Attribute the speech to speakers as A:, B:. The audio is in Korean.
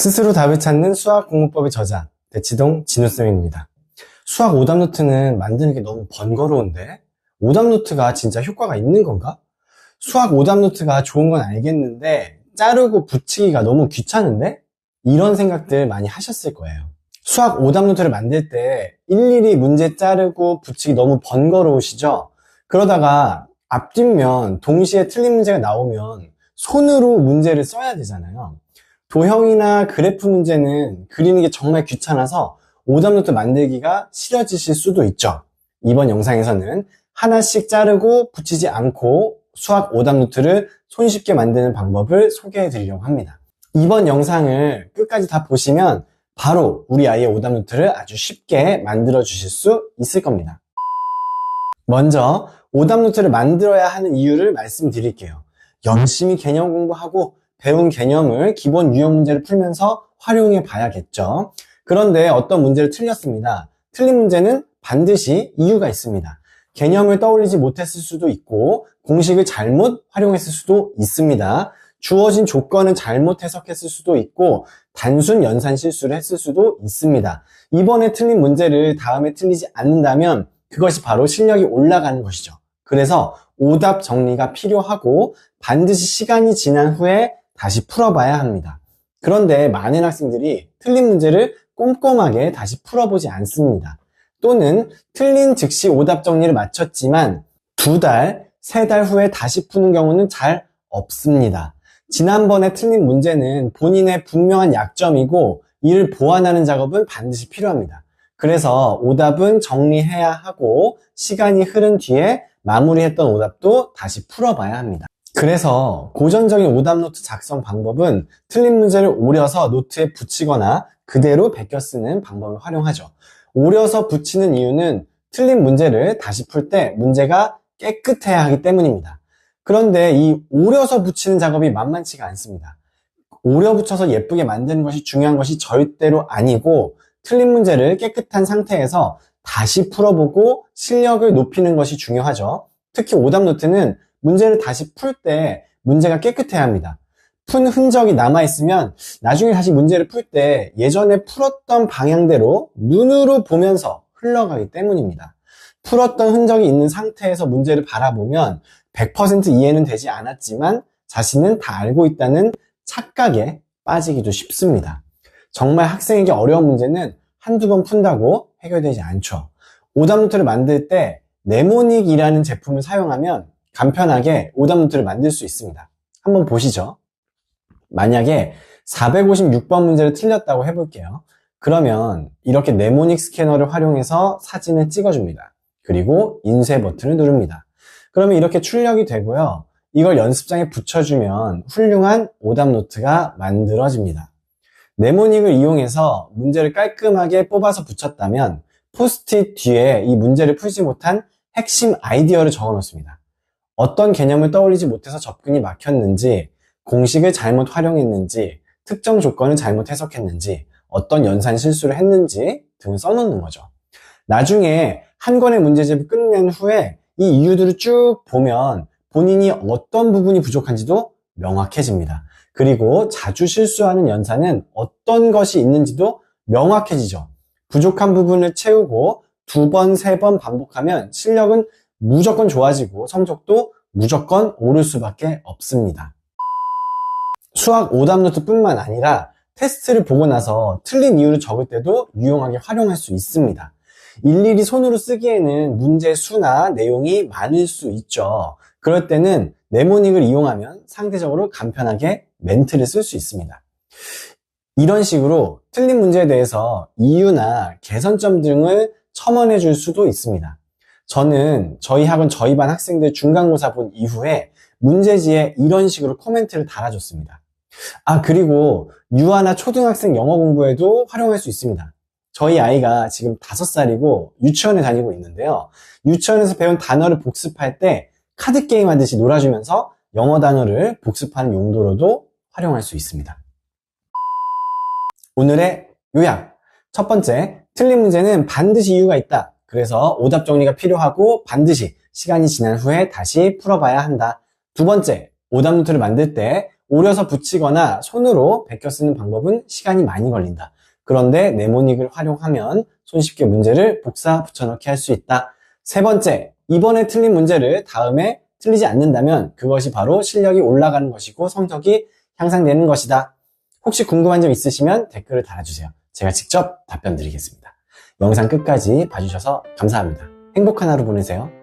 A: 스스로 답을 찾는 수학 공부법의 저자 대치동 진우쌤입니다. 수학 오답 노트는 만드는 게 너무 번거로운데 오답 노트가 진짜 효과가 있는 건가? 수학 오답 노트가 좋은 건 알겠는데 자르고 붙이기가 너무 귀찮은데? 이런 생각들 많이 하셨을 거예요. 수학 오답 노트를 만들 때 일일이 문제 자르고 붙이기 너무 번거로우시죠? 그러다가 앞뒷면 동시에 틀린 문제가 나오면 손으로 문제를 써야 되잖아요. 도형이나 그래프 문제는 그리는 게 정말 귀찮아서 오답 노트 만들기가 싫어지실 수도 있죠. 이번 영상에서는 하나씩 자르고 붙이지 않고 수학 오답 노트를 손쉽게 만드는 방법을 소개해 드리려고 합니다. 이번 영상을 끝까지 다 보시면 바로 우리 아이의 오답 노트를 아주 쉽게 만들어 주실 수 있을 겁니다. 먼저 오답 노트를 만들어야 하는 이유를 말씀드릴게요. 열심히 개념 공부하고 배운 개념을 기본 유형 문제를 풀면서 활용해 봐야겠죠. 그런데 어떤 문제를 틀렸습니다. 틀린 문제는 반드시 이유가 있습니다. 개념을 떠올리지 못했을 수도 있고 공식을 잘못 활용했을 수도 있습니다. 주어진 조건을 잘못 해석했을 수도 있고 단순 연산 실수를 했을 수도 있습니다. 이번에 틀린 문제를 다음에 틀리지 않는다면 그것이 바로 실력이 올라가는 것이죠. 그래서 오답 정리가 필요하고 반드시 시간이 지난 후에 다시 풀어봐야 합니다. 그런데 많은 학생들이 틀린 문제를 꼼꼼하게 다시 풀어보지 않습니다. 또는 틀린 즉시 오답 정리를 마쳤지만 두 달, 세 달 후에 다시 푸는 경우는 잘 없습니다. 지난번에 틀린 문제는 본인의 분명한 약점이고 이를 보완하는 작업은 반드시 필요합니다. 그래서 오답은 정리해야 하고 시간이 흐른 뒤에 마무리했던 오답도 다시 풀어봐야 합니다. 그래서 고전적인 오답 노트 작성 방법은 틀린 문제를 오려서 노트에 붙이거나 그대로 베껴 쓰는 방법을 활용하죠. 오려서 붙이는 이유는 틀린 문제를 다시 풀 때 문제가 깨끗해야 하기 때문입니다. 그런데 이 오려서 붙이는 작업이 만만치가 않습니다. 오려 붙여서 예쁘게 만드는 것이 중요한 것이 절대로 아니고 틀린 문제를 깨끗한 상태에서 다시 풀어보고 실력을 높이는 것이 중요하죠. 특히 오답 노트는 문제를 다시 풀 때 문제가 깨끗해야 합니다. 푼 흔적이 남아있으면 나중에 다시 문제를 풀 때 예전에 풀었던 방향대로 눈으로 보면서 흘러가기 때문입니다. 풀었던 흔적이 있는 상태에서 문제를 바라보면 100% 이해는 되지 않았지만 자신은 다 알고 있다는 착각에 빠지기도 쉽습니다. 정말 학생에게 어려운 문제는 한두 번 푼다고 해결되지 않죠. 오답노트를 만들 때 네모닉이라는 제품을 사용하면 간편하게 오답 노트를 만들 수 있습니다. 한번 보시죠. 만약에 456번 문제를 틀렸다고 해볼게요. 그러면 이렇게 네모닉 스캐너를 활용해서 사진을 찍어줍니다. 그리고 인쇄 버튼을 누릅니다. 그러면 이렇게 출력이 되고요. 이걸 연습장에 붙여주면 훌륭한 오답 노트가 만들어집니다. 네모닉을 이용해서 문제를 깔끔하게 뽑아서 붙였다면 포스트잇 뒤에 이 문제를 풀지 못한 핵심 아이디어를 적어 놓습니다. 어떤 개념을 떠올리지 못해서 접근이 막혔는지, 공식을 잘못 활용했는지, 특정 조건을 잘못 해석했는지, 어떤 연산 실수를 했는지 등을 써놓는 거죠. 나중에 한 권의 문제집을 끝낸 후에 이 이유들을 쭉 보면 본인이 어떤 부분이 부족한지도 명확해집니다. 그리고 자주 실수하는 연산은 어떤 것이 있는지도 명확해지죠. 부족한 부분을 채우고 두 번, 세 번 반복하면 실력은 무조건 좋아지고 성적도 무조건 오를 수밖에 없습니다. 수학 오답 노트 뿐만 아니라 테스트를 보고 나서 틀린 이유를 적을 때도 유용하게 활용할 수 있습니다. 일일이 손으로 쓰기에는 문제 수나 내용이 많을 수 있죠. 그럴 때는 네모닉을 이용하면 상대적으로 간편하게 멘트를 쓸 수 있습니다. 이런 식으로 틀린 문제에 대해서 이유나 개선점 등을 첨언해 줄 수도 있습니다. 저는 저희 학원 저희 반 학생들 중간고사 본 이후에 문제지에 이런 식으로 코멘트를 달아줬습니다. 아, 그리고 유아나 초등학생 영어 공부에도 활용할 수 있습니다. 저희 아이가 지금 5살이고 유치원에 다니고 있는데요. 유치원에서 배운 단어를 복습할 때 카드 게임 하듯이 놀아주면서 영어 단어를 복습하는 용도로도 활용할 수 있습니다. 오늘의 요약. 첫 번째, 틀린 문제는 반드시 이유가 있다. 그래서 오답 정리가 필요하고 반드시 시간이 지난 후에 다시 풀어봐야 한다. 두 번째, 오답 노트를 만들 때 오려서 붙이거나 손으로 베껴 쓰는 방법은 시간이 많이 걸린다. 그런데 네모닉을 활용하면 손쉽게 문제를 복사 붙여넣기 할 수 있다. 세 번째, 이번에 틀린 문제를 다음에 틀리지 않는다면 그것이 바로 실력이 올라가는 것이고 성적이 향상되는 것이다. 혹시 궁금한 점 있으시면 댓글을 달아주세요. 제가 직접 답변 드리겠습니다. 영상 끝까지 봐주셔서 감사합니다. 행복한 하루 보내세요.